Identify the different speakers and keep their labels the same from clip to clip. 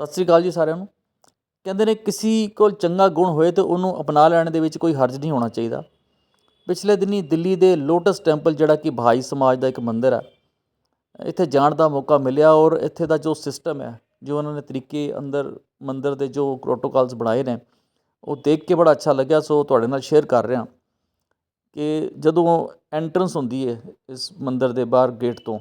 Speaker 1: ਸਤਿ ਸ੍ਰੀ ਅਕਾਲ ਜੀ ਸਾਰਿਆਂ ਨੂੰ। ਕਹਿੰਦੇ ਨੇ ਕਿਸੇ ਕੋਲ ਚੰਗਾ ਗੁਣ ਹੋਏ ਤਾਂ ਉਹਨੂੰ ਅਪਣਾ ਲੈਣ ਦੇ ਵਿੱਚ ਕੋਈ ਹਰਜ ਨਹੀਂ ਹੋਣਾ ਚਾਹੀਦਾ। ਪਿਛਲੇ ਦਿਨੀ ਦਿੱਲੀ ਦੇ ਲੋਟਸ ਟੈਂਪਲ, ਜਿਹੜਾ ਕਿ ਭਾਈ ਸਮਾਜ ਦਾ ਇੱਕ ਮੰਦਿਰ ਹੈ ਇੱਥੇ ਜਾਣ ਦਾ ਮੌਕਾ ਮਿਲਿਆ ਔਰ ਇੱਥੇ ਦਾ ਜੋ ਸਿਸਟਮ ਹੈ, ਜੋ ਉਹਨਾਂ ਨੇ ਤਰੀਕੇ ਅੰਦਰ ਮੰਦਿਰ ਦੇ ਜੋ ਪ੍ਰੋਟੋਕਾਲਸ ਬਣਾਏ ਨੇ, ਉਹ ਦੇਖ ਕੇ ਬੜਾ ਅੱਛਾ ਲੱਗਿਆ। ਸੋ ਤੁਹਾਡੇ ਨਾਲ ਸ਼ੇਅਰ ਕਰ ਰਿਹਾ ਕਿ ਜਦੋਂ ਐਂਟਰੈਂਸ ਹੁੰਦੀ ਹੈ ਇਸ ਮੰਦਿਰ ਦੇ ਬਾਹਰ ਗੇਟ ਤੋਂ,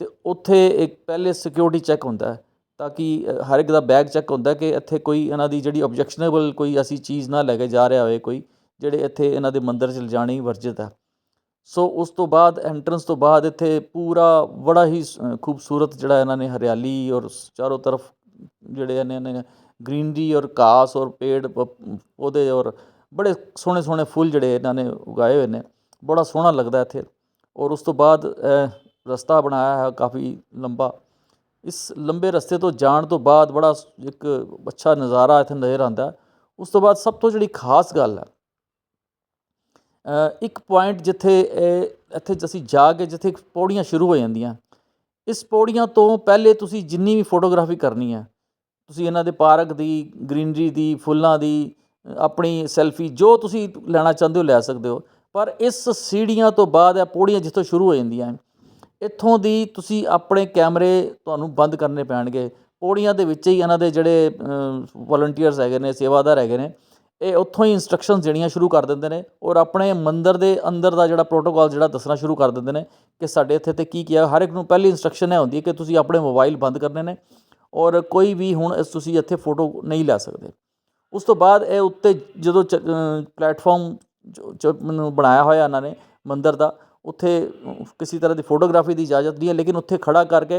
Speaker 1: ਤੇ ਉੱਥੇ ਇੱਕ ਪਹਿਲੇ ਸਿਕਿਉਰਿਟੀ ਚੈੱਕ ਹੁੰਦਾ ਹੈ ਤਾਂ ਕਿ ਹਰ ਇੱਕ ਦਾ ਬੈਗ ਚੈੱਕ ਹੁੰਦਾ ਕਿ ਇੱਥੇ ਕੋਈ ਇਹਨਾਂ ਦੀ ਜਿਹੜੀ ਆਬਜੈਕਸ਼ਨੇਬਲ ਕੋਈ ਐਸੀ ਚੀਜ਼ ਨਾ ਲੈ ਕੇ ਜਾ ਰਿਹਾ ਹੋਵੇ ਕੋਈ, ਜਿਹੜੇ ਇੱਥੇ ਇਹਨਾਂ ਦੇ ਮੰਦਰ 'ਚ ਲਿਜਾਣੀ ਵਰਜਿਤ ਹੈ। ਸੋ ਉਸ ਤੋਂ ਬਾਅਦ ਐਂਟਰੈਂਸ ਤੋਂ ਬਾਅਦ ਇੱਥੇ ਪੂਰਾ ਬੜਾ ਹੀ ਸ- ਖੂਬਸੂਰਤ ਜਿਹੜਾ ਇਹਨਾਂ ਨੇ ਹਰਿਆਲੀ ਔਰ ਚਾਰੋਂ ਤਰਫ ਜਿਹੜੇ ਇਹਨਾਂ ਨੇ ਗ੍ਰੀਨਰੀ ਔਰ ਘਾਸ ਔਰ ਪੇੜ ਪ- ਪੌਦੇ ਔਰ ਬੜੇ ਸੋਹਣੇ ਸੋਹਣੇ ਫੁੱਲ ਜਿਹੜੇ ਇਹਨਾਂ ਨੇ ਉਗਾਏ ਹੋਏ ਨੇ, ਬੜਾ ਸੋਹਣਾ ਲੱਗਦਾ ਇੱਥੇ। ਔਰ ਉਸ ਤੋਂ ਬਾਅਦ ਰਸਤਾ ਬਣਾਇਆ ਹੈ ਕਾਫੀ ਲੰਬਾ। ਇਸ ਲੰਬੇ ਰਸਤੇ ਤੋਂ ਜਾਣ ਤੋਂ ਬਾਅਦ ਬੜਾ ਇੱਕ ਅੱਛਾ ਨਜ਼ਾਰਾ ਇੱਥੇ ਨਜ਼ਰ ਆਉਂਦਾ। ਉਸ ਤੋਂ ਬਾਅਦ ਸਭ ਤੋਂ ਜਿਹੜੀ ਖਾਸ ਗੱਲ ਹੈ ਇੱਕ ਪੁਆਇੰਟ ਜਿੱਥੇ ਇੱਥੇ ਅਸੀਂ ਜਾ ਕੇ ਜਿੱਥੇ ਪੌੜੀਆਂ ਸ਼ੁਰੂ ਹੋ ਜਾਂਦੀਆਂ। ਇਸ ਪੌੜੀਆਂ ਤੋਂ ਪਹਿਲੇ ਤੁਸੀਂ ਜਿੰਨੀ ਵੀ ਫੋਟੋਗ੍ਰਾਫੀ ਕਰਨੀ ਹੈ, ਤੁਸੀਂ ਇਹਨਾਂ ਦੇ ਪਾਰਕ ਦੀ ਗ੍ਰੀਨਰੀ ਦੀ, ਫੁੱਲਾਂ ਦੀ, ਆਪਣੀ ਸੈਲਫੀ ਜੋ ਤੁਸੀਂ ਲੈਣਾ ਚਾਹੁੰਦੇ ਹੋ ਲੈ ਸਕਦੇ ਹੋ। ਪਰ ਇਸ ਸੀੜੀਆਂ ਤੋਂ ਬਾਅਦ ਇਹ ਪੌੜੀਆਂ ਜਿੱਥੋਂ ਸ਼ੁਰੂ ਹੋ ਜਾਂਦੀਆਂ ਇੱਥੋਂ ਦੀ ਤੁਸੀਂ ਆਪਣੇ ਕੈਮਰੇ ਤੁਹਾਨੂੰ ਬੰਦ ਕਰਨੇ ਪੈਣਗੇ। ਪੌੜੀਆਂ ਦੇ ਵਿੱਚ ਹੀ ਇਹਨਾਂ ਦੇ ਜਿਹੜੇ ਵਲੰਟੀਅਰਸ ਹੈਗੇ ਨੇ, ਸੇਵਾਦਾਰ ਹੈਗੇ ਨੇ, ਇਹ ਉੱਥੋਂ ਹੀ ਇਨਸਟਰਕਸ਼ਨਸ ਦੇਣੀਆਂ ਸ਼ੁਰੂ ਕਰ ਦਿੰਦੇ ਨੇ ਔਰ ਆਪਣੇ ਮੰਦਿਰ ਦੇ ਅੰਦਰ ਦਾ ਜਿਹੜਾ ਪ੍ਰੋਟੋਕੋਲ ਜਿਹੜਾ ਦੱਸਣਾ ਸ਼ੁਰੂ ਕਰ ਦਿੰਦੇ ਨੇ ਕਿ ਸਾਡੇ ਇੱਥੇ ਤੇ ਕੀ ਹੈ ਹਰ ਇੱਕ ਨੂੰ ਪਹਿਲੀ ਇੰਸਟਰਕਸ਼ਨ ਇਹ ਹੁੰਦੀ ਹੈ ਕਿ ਤੁਸੀਂ ਆਪਣੇ ਮੋਬਾਈਲ ਬੰਦ ਕਰਨੇ ਨੇ ਔਰ ਕੋਈ ਵੀ ਹੁਣ ਤੁਸੀਂ ਇੱਥੇ ਫੋਟੋ ਨਹੀਂ ਲੈ ਸਕਦੇ। ਉਸ ਤੋਂ ਬਾਅਦ ਇਹ ਉੱਤੇ ਜਦੋਂ ਪਲੇਟਫਾਰਮ ਜੋ ਮੈਨੂੰ ਬਣਾਇਆ ਹੋਇਆ ਇਹਨਾਂ ਨੇ ਮੰਦਿਰ ਦਾ ਉੱਥੇ ਕਿਸੇ ਤਰ੍ਹਾਂ ਦੀ ਫੋਟੋਗ੍ਰਾਫੀ ਦੀ ਇਜਾਜ਼ਤ ਨਹੀਂ ਹੈ, ਲੇਕਿਨ ਉੱਥੇ ਖੜ੍ਹਾ ਕਰਕੇ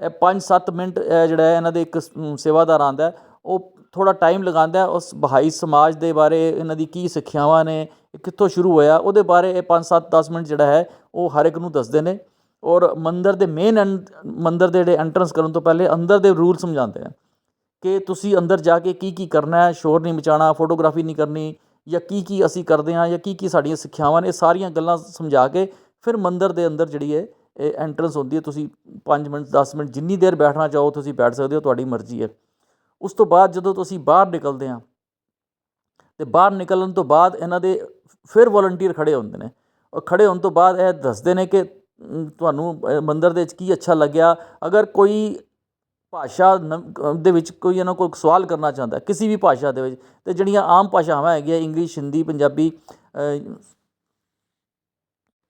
Speaker 1: ਇਹ 5-7 ਮਿੰਟ, ਇਹ ਜਿਹੜਾ ਇਹਨਾਂ ਦੇ ਇੱਕ ਸੇਵਾਦਾਰ ਆਉਂਦਾ ਉਹ ਥੋੜ੍ਹਾ ਟਾਈਮ ਲਗਾਉਂਦਾ ਉਸ ਬਹਾਈ ਸਮਾਜ ਦੇ ਬਾਰੇ, ਇਹਨਾਂ ਦੀ ਕੀ ਸਿੱਖਿਆਵਾਂ ਨੇ, ਇਹ ਕਿੱਥੋਂ ਸ਼ੁਰੂ ਹੋਇਆ, ਉਹਦੇ ਬਾਰੇ ਇਹ 5-7-10 ਮਿੰਟ ਜਿਹੜਾ ਹੈ, ਉਹ ਹਰ ਇੱਕ ਨੂੰ ਦੱਸਦੇ ਨੇ। ਔਰ ਮੰਦਰ ਦੇ ਮੇਨ ਮੰਦਰ ਦੇ ਜਿਹੜੇ ਐਂਟਰੈਂਸ ਕਰਨ ਤੋਂ ਪਹਿਲੇ ਅੰਦਰ ਦੇ ਰੂਲ ਸਮਝਾਉਂਦੇ ਆ ਕਿ ਤੁਸੀਂ ਅੰਦਰ ਜਾ ਕੇ ਕੀ ਕੀ ਕਰਨਾ ਹੈ, ਸ਼ੋਰ ਨਹੀਂ ਮਚਾਉਣਾ ਫੋਟੋਗ੍ਰਾਫੀ ਨਹੀਂ ਕਰਨੀ ਜਾਂ ਕੀ ਕੀ ਅਸੀਂ ਕਰਦੇ ਹਾਂ ਜਾਂ ਕੀ ਕੀ ਸਾਡੀਆਂ ਸਿੱਖਿਆਵਾਂ ਨੇ, ਇਹ ਸਾਰੀਆਂ ਗੱਲਾਂ ਸਮਝਾ ਕੇ ਫਿਰ ਮੰਦਰ ਦੇ ਅੰਦਰ ਜਿਹੜੀ ਹੈ ਇਹ ਐਂਟਰੈਂਸ ਹੁੰਦੀ ਹੈ, ਤੁਸੀਂ 5 ਮਿੰਟ 10 ਮਿੰਟ ਜਿੰਨੀ ਦੇਰ ਬੈਠਣਾ ਚਾਹੋ, ਤੁਸੀਂ ਬੈਠ ਸਕਦੇ ਹੋ, ਤੁਹਾਡੀ ਮਰਜ਼ੀ ਹੈ। ਉਸ ਤੋਂ ਬਾਅਦ ਜਦੋਂ ਤੁਸੀਂ ਬਾਹਰ ਨਿਕਲਦੇ ਆ ਤੇ ਬਾਹਰ ਨਿਕਲਣ ਤੋਂ ਬਾਅਦ ਇਹਨਾਂ ਦੇ ਫਿਰ ਵਲੰਟੀਅਰ ਖੜੇ ਹੁੰਦੇ ਨੇ। ਔਰ ਖੜੇ ਹੋਣ ਤੋਂ ਬਾਅਦ ਇਹ ਦੱਸਦੇ ਨੇ ਕਿ ਤੁਹਾਨੂੰ ਮੰਦਰ ਦੇ ਵਿੱਚ ਕੀ ਅੱਛਾ ਲੱਗਿਆ? ਅਗਰ ਕੋਈ ਭਾਸ਼ਾ ਨਵ- ਦੇ ਵਿੱਚ ਕੋਈ ਇਹਨਾਂ ਕੋਲ ਸਵਾਲ ਕਰਨਾ ਚਾਹੁੰਦਾ, ਕਿਸੇ ਵੀ ਭਾਸ਼ਾ ਦੇ ਵਿੱਚ ਅਤੇ ਜਿਹੜੀਆਂ ਆਮ ਭਾਸ਼ਾਵਾਂ ਹੈਗੀਆਂ, ਇੰਗਲਿਸ਼, ਹਿੰਦੀ, ਪੰਜਾਬੀ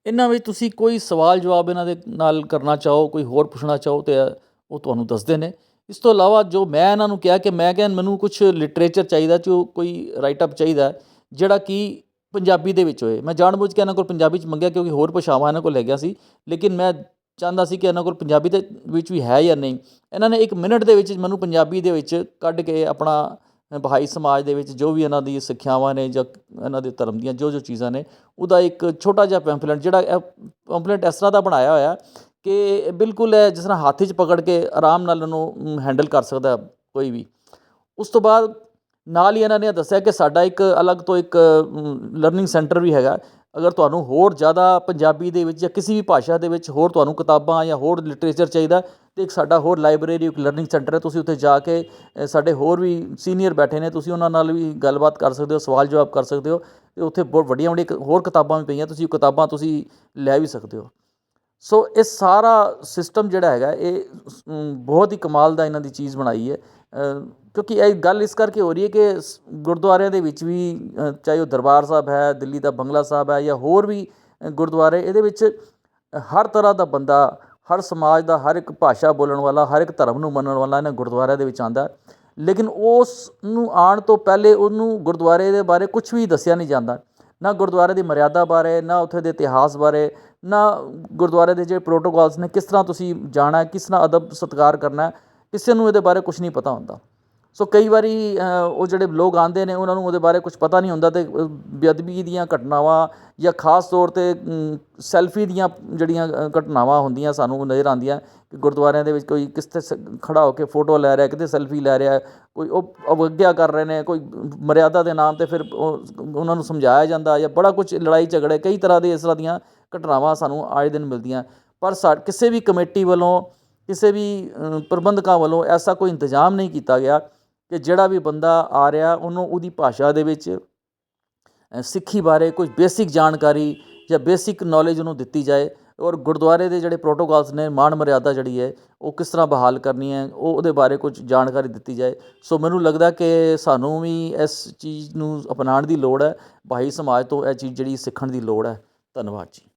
Speaker 1: ਇਹਨਾਂ ਵਿੱਚ ਤੁਸੀਂ ਕੋਈ ਸਵਾਲ ਜਵਾਬ ਇਹਨਾਂ ਦੇ ਨਾਲ ਕਰਨਾ ਚਾਹੋ, ਕੋਈ ਹੋਰ ਪੁੱਛਣਾ ਚਾਹੋ ਤੇ ਉਹ ਤੁਹਾਨੂੰ ਦੱਸਦੇ ਨੇ। ਇਸ ਤੋਂ ਇਲਾਵਾ ਜੋ ਮੈਂ ਇਹਨਾਂ ਨੂੰ ਕਿਹਾ ਕਿ ਮੈਂ ਕਿਹਾ ਮੈਨੂੰ ਕੁਝ ਲਿਟਰੇਚਰ ਚਾਹੀਦਾ, ਜੋ ਕੋਈ ਰਾਈਟ ਅਪ ਚਾਹੀਦਾ, ਜਿਹੜਾ ਕਿ ਪੰਜਾਬੀ ਦੇ ਵਿੱਚ ਹੋਏ। ਮੈਂ ਜਾਣਬੁੱਝ ਕੇ ਇਹਨਾਂ ਕੋਲ ਪੰਜਾਬੀ ਚ ਮੰਗਿਆ ਕਿਉਂਕਿ ਹੋਰ ਭਾਸ਼ਾਵਾਂ ਇਹਨਾਂ ਕੋਲ ਲੈ ਗਿਆ ਸੀ, ਲੇਕਿਨ ਮੈਂ ਚਾਹੁੰਦਾ ਸੀ ਕਿ ਇਹਨਾਂ ਕੋਲ ਪੰਜਾਬੀ ਦੇ ਵਿੱਚ ਵੀ ਹੈ ਜਾਂ ਨਹੀਂ। ਇਹਨਾਂ ਨੇ ਇੱਕ ਮਿੰਟ ਦੇ ਵਿੱਚ ਮੈਨੂੰ ਪੰਜਾਬੀ ਦੇ ਵਿੱਚ ਕੱਢ ਕੇ ਆਪਣਾ ਬਹਾਈ ਸਮਾਜ ਦੇ ਵਿੱਚ ਜੋ ਵੀ ਇਹਨਾਂ ਦੀ ਸਿੱਖਿਆਵਾਂ ਨੇ ਜਾਂ ਇਹਨਾਂ ਦੇ ਧਰਮ ਦੀਆਂ ਜੋ ਜੋ ਚੀਜ਼ਾਂ ਨੇ, ਉਹਦਾ ਇੱਕ ਛੋਟਾ ਜਿਹਾ ਪੈਂਫਲੇਟ ਜਿਹੜਾ ਇਹ ਪੈਂਫਲੇਟ ਇਸ ਤਰ੍ਹਾਂ ਦਾ ਬਣਾਇਆ ਹੋਇਆ ਕਿ ਬਿਲਕੁਲ ਇਹ ਜਿਸ ਤਰ੍ਹਾਂ ਹੱਥ 'ਚ ਪਕੜ ਕੇ ਆਰਾਮ ਨਾਲ ਉਹਨੂੰ ਹੈਂਡਲ ਕਰ ਸਕਦਾ ਕੋਈ ਵੀ। ਉਸ ਤੋਂ ਬਾਅਦ ਨਾਲ ਹੀ ਇਹਨਾਂ ਨੇ ਦੱਸਿਆ ਕਿ ਸਾਡਾ ਇੱਕ ਅਲੱਗ ਤੋਂ ਇੱਕ ਲਰਨਿੰਗ ਸੈਂਟਰ ਵੀ ਹੈਗਾ। ਅਗਰ ਤੁਹਾਨੂੰ ਹੋਰ ਜ਼ਿਆਦਾ ਪੰਜਾਬੀ ਦੇ ਵਿੱਚ ਜਾਂ ਕਿਸੇ ਵੀ ਭਾਸ਼ਾ ਦੇ ਵਿੱਚ ਹੋਰ ਤੁਹਾਨੂੰ ਕਿਤਾਬਾਂ ਜਾਂ ਹੋਰ ਲਿਟਰੇਚਰ ਚਾਹੀਦਾ ਤੇ ਇੱਕ ਸਾਡਾ ਹੋਰ ਲਾਇਬ੍ਰੇਰੀ ਇੱਕ ਲਰਨਿੰਗ ਸੈਂਟਰ ਹੈ ਤੁਸੀਂ ਉੱਥੇ ਜਾ ਕੇ ਸਾਡੇ ਹੋਰ ਵੀ ਸੀਨੀਅਰ ਬੈਠੇ ਨੇ ਤੁਸੀਂ ਉਹਨਾਂ ਨਾਲ ਵੀ ਗੱਲਬਾਤ ਕਰ ਸਕਦੇ ਹੋ ਸਵਾਲ ਜਵਾਬ ਕਰ ਸਕਦੇ ਹੋ ਅਤੇ ਉੱਥੇ ਬਹੁਤ ਵੱਡੀਆਂ ਵੱਡੀਆਂ ਹੋਰ ਕਿਤਾਬਾਂ ਵੀ ਪਈਆਂ ਤੁਸੀਂ ਉਹ ਕਿਤਾਬਾਂ ਤੁਸੀਂ ਲੈ ਵੀ ਸਕਦੇ ਹੋ। ਸੋ ਇਹ ਸਾਰਾ ਸਿਸਟਮ ਜਿਹੜਾ ਹੈਗਾ ਇਹ ਅਮ, ਬਹੁਤ ਹੀ ਕਮਾਲ ਦਾ ਇਹਨਾਂ ਦੀ ਚੀਜ਼ ਬਣਾਈ ਹੈ। ਕਿਉਂਕਿ ਇਹ ਗੱਲ ਇਸ ਕਰਕੇ ਹੋ ਰਹੀ ਹੈ ਕਿ ਸ- ਗੁਰਦੁਆਰਿਆਂ ਦੇ ਵਿੱਚ ਵੀ ਚਾਹੇ ਉਹ ਦਰਬਾਰ ਸਾਹਿਬ ਹੈ, ਦਿੱਲੀ ਦਾ ਬੰਗਲਾ ਸਾਹਿਬ ਹੈ ਜਾਂ ਹੋਰ ਵੀ ਗੁਰਦੁਆਰੇ, ਇਹਦੇ ਵਿੱਚ ਹਰ ਤਰ੍ਹਾਂ ਦਾ ਬੰਦਾ, ਹਰ ਸਮਾਜ ਦਾ, ਹਰ ਇੱਕ ਭਾਸ਼ਾ ਬੋਲਣ ਵਾਲਾ, ਹਰ ਇੱਕ ਧਰਮ ਨੂੰ ਮੰਨਣ ਵਾਲਾ ਇਹਨਾਂ ਗੁਰਦੁਆਰਿਆਂ ਦੇ ਵਿੱਚ ਆਂਦਾ ਲੇਕਿਨ ਉਸ ਨੂੰ ਆਉਣ ਤੋਂ ਪਹਿਲੇ ਉਹਨੂੰ ਗੁਰਦੁਆਰੇ ਦੇ ਬਾਰੇ ਕੁਝ ਵੀ ਦੱਸਿਆ ਨਹੀਂ ਜਾਂਦਾ। ਨਾ ਗੁਰਦੁਆਰੇ ਦੀ ਮਰਿਆਦਾ ਬਾਰੇ, ਨਾ ਉੱਥੇ ਦੇ ਇਤਿਹਾਸ ਬਾਰੇ, ਨਾ ਗੁਰਦੁਆਰੇ ਦੇ ਜਿਹੜੇ ਪ੍ਰੋਟੋਕਾਲਸ ਨੇ, ਕਿਸ ਤਰ੍ਹਾਂ ਤੁਸੀਂ ਜਾਣਾ, ਕਿਸ ਤਰ੍ਹਾਂ ਅਦਬ ਸਤਿਕਾਰ ਕਰਨਾ ਕਿਸੇ ਨੂੰ ਇਹਦੇ ਬਾਰੇ ਕੁਛ ਨਹੀਂ ਪਤਾ ਹੁੰਦਾ। ਸੋ ਕਈ ਵਾਰੀ ਉਹ ਜਿਹੜੇ ਲੋਕ ਆਉਂਦੇ ਨੇ, ਉਹਨਾਂ ਨੂੰ ਉਹਦੇ ਬਾਰੇ ਕੁਛ ਪਤਾ ਨਹੀਂ ਹੁੰਦਾ ਅਤੇ ਬੇਅਦਬੀ ਦੀਆਂ ਘਟਨਾਵਾਂ ਜਾਂ ਖਾਸ ਤੌਰ ਤੇ ਸੈਲਫੀ ਦੀਆਂ ਜਿਹੜੀਆਂ ਘਟਨਾਵਾਂ ਹੁੰਦੀਆਂ, ਸਾਨੂੰ ਨਜ਼ਰ ਆਉਂਦੀਆਂ ਕਿ ਗੁਰਦੁਆਰਿਆਂ ਦੇ ਵਿੱਚ ਕੋਈ ਕਿਸ ਤੇ ਸ- ਖੜਾ ਹੋ ਕੇ ਫੋਟੋ ਲੈ ਰਿਹਾ, ਕਿਤੇ ਸੈਲਫੀ ਲੈ ਰਿਹਾ, ਕੋਈ ਉਹ ਅਵਗਿਆ ਕਰ ਰਹੇ ਨੇ, ਕੋਈ ਮਰਿਆਦਾ ਦੇ ਨਾਮ ਤੇ ਫਿਰ ਉਹ ਉਹਨਾਂ ਨੂੰ ਸਮਝਾਇਆ ਜਾਂਦਾ ਜਾਂ ਬੜਾ ਕੁਛ ਲੜਾਈ ਝਗੜੇ, ਕਈ ਤਰ੍ਹਾਂ ਦੇ ਇਸ ਤਰ੍ਹਾਂ ਦੀਆਂ ਘਟਨਾਵਾਂ ਸਾਨੂੰ ਆਏ ਦਿਨ ਮਿਲਦੀਆਂ। ਪਰ ਸਾ, ਕਿਸੇ ਵੀ ਕਮੇਟੀ ਵੱਲੋਂ ਕਿਸੇ ਵੀ ਪ੍ਰਬੰਧਕਾਂ ਵੱਲੋਂ ਐਸਾ ਕੋਈ ਇੰਤਜ਼ਾਮ ਨਹੀਂ ਕੀਤਾ ਗਿਆ ਕਿ ਜਿਹੜਾ ਵੀ ਬੰਦਾ ਆ ਰਿਹਾ, ਉਹਨੂੰ ਉਹਦੀ ਭਾਸ਼ਾ ਦੇ ਵਿੱਚ ਸਿੱਖੀ ਬਾਰੇ ਕੁਝ ਬੇਸਿਕ ਜਾਣਕਾਰੀ ਜਾਂ ਬੇਸਿਕ ਨੌਲੇਜ ਉਹਨੂੰ ਦਿੱਤੀ ਜਾਏ ਔਰ ਗੁਰਦੁਆਰੇ ਦੇ ਜਿਹੜੇ ਪ੍ਰੋਟੋਕਾਲਸ ਨੇ, ਮਾਣ ਮਰਿਆਦਾ ਜਿਹੜੀ ਹੈ, ਉਹ ਕਿਸ ਤਰ੍ਹਾਂ ਬਹਾਲ ਕਰਨੀ ਹੈ, ਉਹ ਉਹਦੇ ਬਾਰੇ ਕੁਝ ਜਾਣਕਾਰੀ ਦਿੱਤੀ ਜਾਏ। ਸੋ ਮੈਨੂੰ ਲੱਗਦਾ ਕਿ ਸਾਨੂੰ ਵੀ ਇਸ ਚੀਜ਼ ਨੂੰ ਅਪਣਾਉਣ ਦੀ ਲੋੜ ਹੈ। ਭਾਈ ਸਮਾਜ ਤੋਂ ਇਹ ਚੀਜ਼ ਜਿਹੜੀ ਸਿੱਖਣ ਦੀ ਲੋੜ ਹੈ। ਧੰਨਵਾਦ ਜੀ।